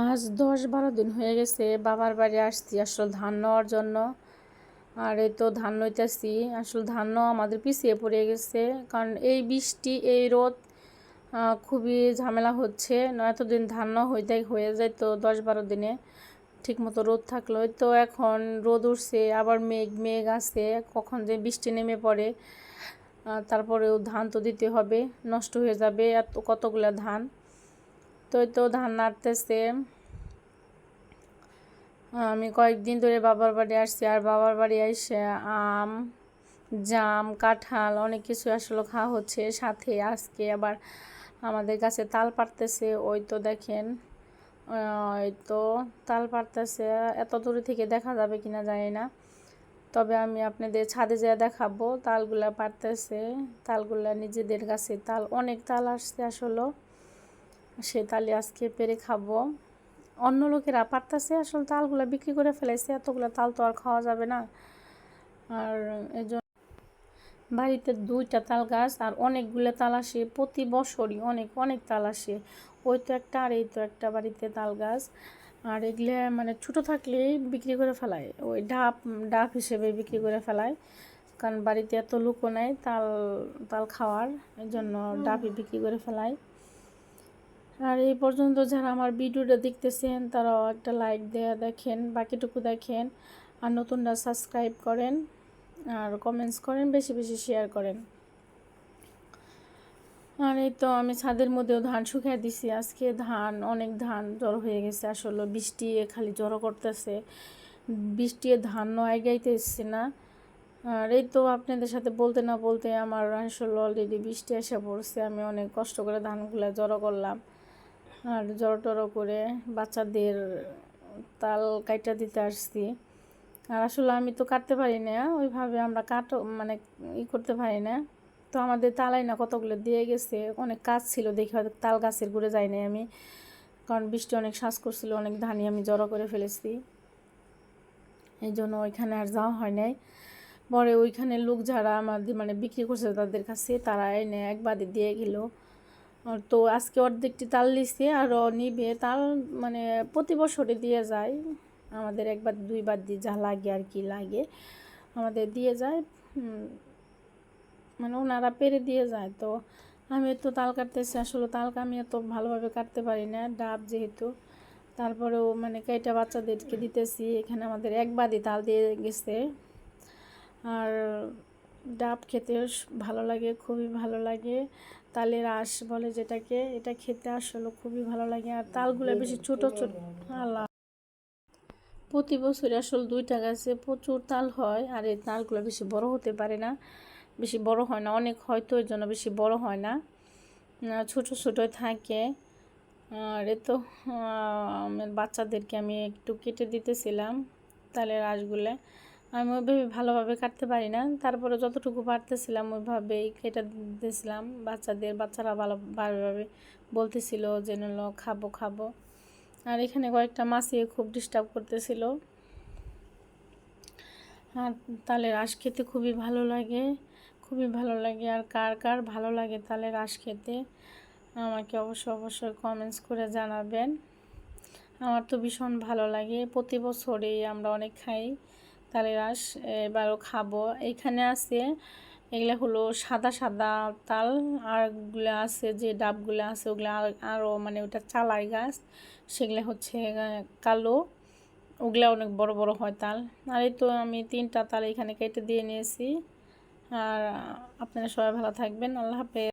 আজ দশ বারো দিন হয়ে গেছে, বাবার বাড়ি আসছি আসলে ধান নেওয়ার জন্য। আর এই তো ধান নইতেছি আসলে ধান নেওয়া আমাদের পিছিয়ে পড়ে গেছে। কারণ এই বৃষ্টি, এই রোদ খুবই ঝামেলা হচ্ছে। এতদিন ধান নেওয়া হইতে হয়ে যায় তো দশ বারো দিনে ঠিক মতো রোদ থাকল। তো এখন রোদ উঠছে, আবার মেঘ মেঘ আছে, কখন যে বৃষ্টি নেমে পড়ে তারপরেও ধান তো দিতে হবে, নষ্ট হয়ে যাবে এত কতগুলো ধান। তো তো ধান নাড়তেছে। আমি কয়েকদিন ধরে বাবার বাড়ি আসছি, আর বাবার বাড়ি এসে আম, জাম, কাঁঠাল অনেক কিছু আসলে খাওয়া হচ্ছে। সাথে আজকে আবার আমাদের কাছে তাল পারতেছে ওই তো দেখেন, ওই তো তাল পারতেছে এত দূরে থেকে দেখা যাবে কিনা জানি না। তবে আমি আপনাদের ছাদে যেয়ে দেখাবো, তালগুলা পারতেছে তালগুলা নিজেদের কাছে তাল, অনেক তাল আসছে আসলে। সে তালে আজকে পেরে খাব। অন্য লোকেরা পারতেছে, আসলে তালগুলো বিক্রি করে ফেলেছে এতগুলো তাল তো আর খাওয়া যাবে না। আর এই বাড়িতে দুইটা তাল গাছ আর অনেকগুলো তাল আসে, প্রতি বছরই অনেক অনেক তাল আসে। ওই তো একটা আর এই তো একটা বাড়িতে তাল গাছ। আর এগুলো মানে ছোটো থাকলেই বিক্রি করে ফেলায়, ওই ডাব ডাব হিসেবে বিক্রি করে ফেলায়। কারণ বাড়িতে এত লুকো নেয় তাল তাল খাওয়ার এই জন্য ডাবই বিক্রি করে ফেলায়। আর এই পর্যন্ত যারা আমার ভিডিওটা দেখতেছেন, তারাও একটা লাইক দেয়া দেখেন, বাকিটুকু দেখেন, আর নতুনরা সাবস্ক্রাইব করেন, আর কমেন্টস করেন, বেশি বেশি শেয়ার করেন। আর এই তো আমি ছাদের মধ্যেও ধান শুকিয়ে দিছি। আজকে ধান, অনেক ধান জড়ো হয়ে গেছে আসলে, বৃষ্টি খালি জড়ো করতেছে। বৃষ্টি ধান নয় গাইতে এসছে না। আর এই তো আপনাদের সাথে বলতে না বলতে আমার আসলে অলরেডি বৃষ্টি এসে পড়ছে, আমি অনেক কষ্ট করে ধানগুলো জড়ো করলাম। আর জড়ো টড়ো করে বাচ্চাদের তাল কাইটা দিতে আসছি। আর আসলে আমি তো কাটতে পারি না, ওইভাবে আমরা কাটো মানে ই করতে পারি না। তো আমাদের তালাই না কতগুলো দিয়ে গেছে, অনেক কাজ ছিল, দেখি হয়তো তাল গাছের ঘুরে যাই নাই আমি। কারণ বৃষ্টি অনেক শ্বাস করছিল, অনেক ধানি আমি জড়ো করে ফেলেছি। এই জন্য ওইখানে আর যাওয়া হয় নাই। পরে ওইখানে লোক যারা আমাদের মানে বিক্রি করছে তাদের কাছে, তারা এনে এক বাদে দিয়ে গেল। তো আজকে অর্ধেকটি তাল দিছে আর নিবে। তাল মানে প্রতি বছরে দিয়ে যায়। আমাদের একবার দুইবার দিয়ে যা লাগে আর কি লাগে। আমাদের দিয়ে যায় মানে ওনারা পেরে দিয়ে যায় তো। আমি তো তাল কাটতেছি, আসলে তালকা আমি এত ভালোভাবে কাটতে পারি না, ডাব যেহেতু। তারপরেও মানে কেটা বাচ্চাদেরকে দিতেছি, এখানে আমাদের এক বাদি তাল দিয়ে গেছে। আর ডাব খেতে ভালো লাগে খুবই ভালো লাগে। তালের আঁশ বলে যেটাকে এটা খেতে আসলে খুবই ভালো লাগে। আর তালগুলো বেশি ছোটো ছোটো আল্লাহ প্রতি বছর আসলে দুইটা গাছে প্রচুর তাল হয় আর এই তালগুলো বেশি বড় হতে পারে না। বেশি বড় হয় না অনেক হয়তো ওই জন্য বেশি বড় হয় না। ছোট ছোটোই থাকে। আর এ তো বাচ্চাদেরকে আমি একটু কেটে দিতেছিলাম তালের আঁশগুলো। আমি ওইভাবে ভালোভাবে কাটতে পারি না। তারপরে যতটুকু পারতেছিলাম ওইভাবেই কেটে দিতেছিলাম বাচ্চাদের, বাচ্চারা ভালো, ভালোভাবে বলতেছিল যে নলো খাব খাব। আর এখানে কয়েকটা মাছি খুব ডিস্টার্ব করতেছিল। আর তালের আঁশ খেতে খুবই ভালো লাগে, খুবই ভালো লাগে। আর কার কার ভালো লাগে তালের আঁশ খেতে, আমাকে অবশ্যই অবশ্যই কমেন্টস করে জানাবেন। আমার তো ভীষণ ভালো লাগে। প্রতি বছরেই আমরা অনেক খাই। তালের আঁশ এবারও খাব। এখানে আছে, এগুলো হলো সাদা সাদা তাল আরগুলো আছে যে ডাবগুলো আছে, ওগুলো আরও মানে ওটা চালাই গাছ, সেগুলো হচ্ছে কালো। ওগুলো অনেক বড় বড় হয় তাল। আর এই তো আমি তিনটা তাল এখানে কেটে দিয়ে নিয়েছি। আর আপনারা সবাই ভালো থাকবেন। আল্লাহ হাফেজ।